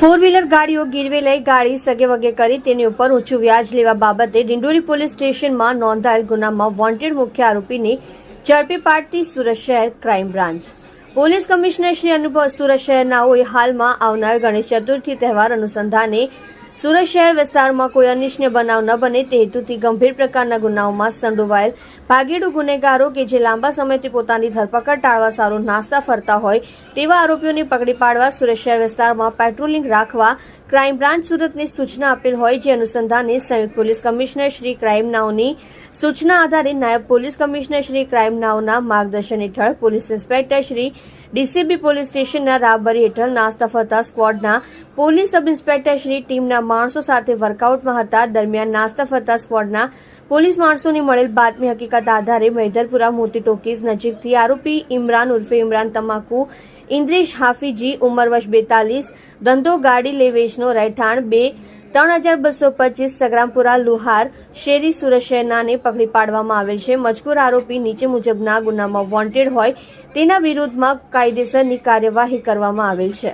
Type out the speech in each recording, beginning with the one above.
Four wheeler ગાડીઓ ગીરવે લઈ ગાડી સગે વગે કરી તેની ઉપર ઊંચું વ્યાજ લેવા બાબતે ડિંડોરી પોલીસ સ્ટેશનમાં નોંધાયેલ ગુનામાં વોન્ટેડ મુખ્ય આરોપીની ઝડપી પાડતી સુરત શહેર crime branch. Police commissioner Shri Anubhav Surat શહેરનાઓએ હાલમાં આવનાર ગણેશ ચતુર્થી તહેવાર અનુસંધાને સુરત શહેર વિસ્તારમાં કોઈ અનિચ્છનીય બનાવ ન બને તે હેતુથી ગંભીર પ્રકારના ગુનાઓમાં સંડોવાયેલ ભાગીડુ ગુનેગારો કે જે લાંબા સમયથી પોતાની ધરપકડ ટાળવા સારું નાસ્તા ફરતા હોય તેવા આરોપીઓને પકડી પાડવા સુરત શહેર વિસ્તારમાં પેટ્રોલિંગ રાખવા ક્રાઇમ બ્રાન્ચ સુરતની સૂચના આપેલ હોય જે અનુસંધાને સંયુક્ત પોલીસ કમિશનર શ્રી ક્રાઇમ નાઓની સૂચના આધારે નાયબ પોલીસ કમિશનર શ્રી ક્રાઇમ નાઓના માર્ગદર્શન હેઠળ police inspector Shri DCB police સ્ટેશનના રાહબરી હેઠળ નાસ્તા ફરતા સ્કવોડના પોલીસ સબ ઇન્સ્પેક્ટર શ્રી ટીમના માણસો સાથે વર્કઆઉટમાં હતા. દરમિયાન નાસ્તા ફરતા સ્કવોડના પોલીસ માણસોની મળેલ બાતમી હકીકત આધારે મૈદરપુરા મોતી ટોકીઝ નજીકથી આરોપી ઇમરાન ઉર્ફે ઇમરાન તમાકુ, ઇન્દ્રેશ હાફીજી, ઉંમર વર્ષ બેતાલીસ, ધંધો ગાડી લેવેશનો રહેઠાણ બે ત્રણ હજાર બસો પચીસ સગ્રામપુરા લુહાર શેરી સુરત શહેરનાને પકડી પાડવામાં આવેલ છે. મજકૂર આરોપી નીચે મુજબના ગુનામાં વોન્ટેડ હોય તેના વિરોધમાં કાયદેસરની કાર્યવાહી કરવામાં આવેલ છે.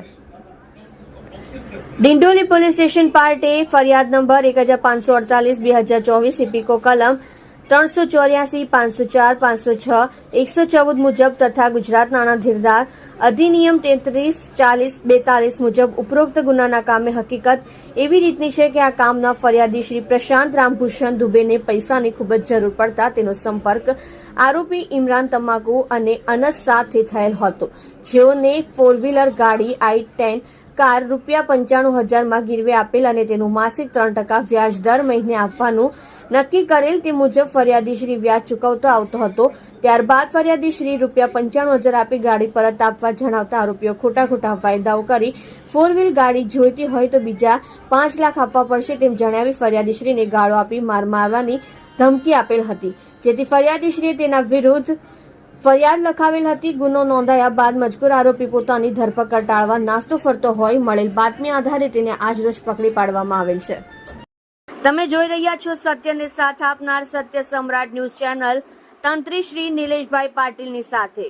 ડિંડોલી પોલીસ સ્ટેશન પાર્ટે ફરિયાદ નંબર એક હજાર પાંચસો અડતાલીસ, બે હજાર ચોવીસ ઇપિકો કલમ ત્રણસો ચોર્યાસી, પાંચસો ચાર, પાંચસો છ, એકસો ચૌદ મુજબ તથા ગુજરાત નાણાં અધિનિયમ તેત્રીસ, ચાલીસ, બેતાલીસ મુજબ ઉપરોક્ત ગુનાના કામે હકીકત એવી રીતની છે કે આ કામના ફરિયાદી શ્રી પ્રશાંત રામભૂષણ દુબેને પૈસાની ખૂબ જ જરૂર પડતા તેનો સંપર્ક આરોપી ઇમરાન તમાકુ અને અનસ સાથે થયેલ હતો. જેઓને ફોર વ્હીલર ગાડી આઈ ટેન કાર રૂપિયા પંચાણું હજારમાં ગીરવે આપેલ અને તેનું માસિક ત્રણ ટકા વ્યાજ દર મહિને આપવાનું નક્કી કરેલ તે મુજબ ફરિયાદી શ્રી વ્યાજ ચૂકવતો આવતો હતો. ત્યારબાદ ફરિયાદી શ્રી રૂપિયા પંચાણું હજાર આપી ગાડી પરત આપવા જણાવતા આરોપીઓ ખોટા ખોટા વાયદાઓ કરી ફોર વ્હીલ ગાડી જોઈતી હોય તો બીજા પાંચ લાખ આપવા પડશે તેમ જણાવી ફરિયાદી શ્રીને ગાળો આપી માર મારવાની ધમકી આપેલ હતી. જેથી ફરિયાદી શ્રીએ તેના વિરુદ્ધ ફરિયાદ લખાવેલ હતી, ગુનો નોંધાયા બાદ મજકૂર આરોપી પોતાની ધરપકડ ટાળવા નાસ્તો ફરતો હોય, મળેલ બાતમી આધારે તેને આજરોજ પકડી પાડવામાં આવેલ છે. તમે જોઈ રહ્યા છો સત્યને સાથ આપનાર સત્ય સમ્રાટ ન્યૂઝ ચેનલ તંત્રી શ્રી નિલેશભાઈ પાટીલની સાથે.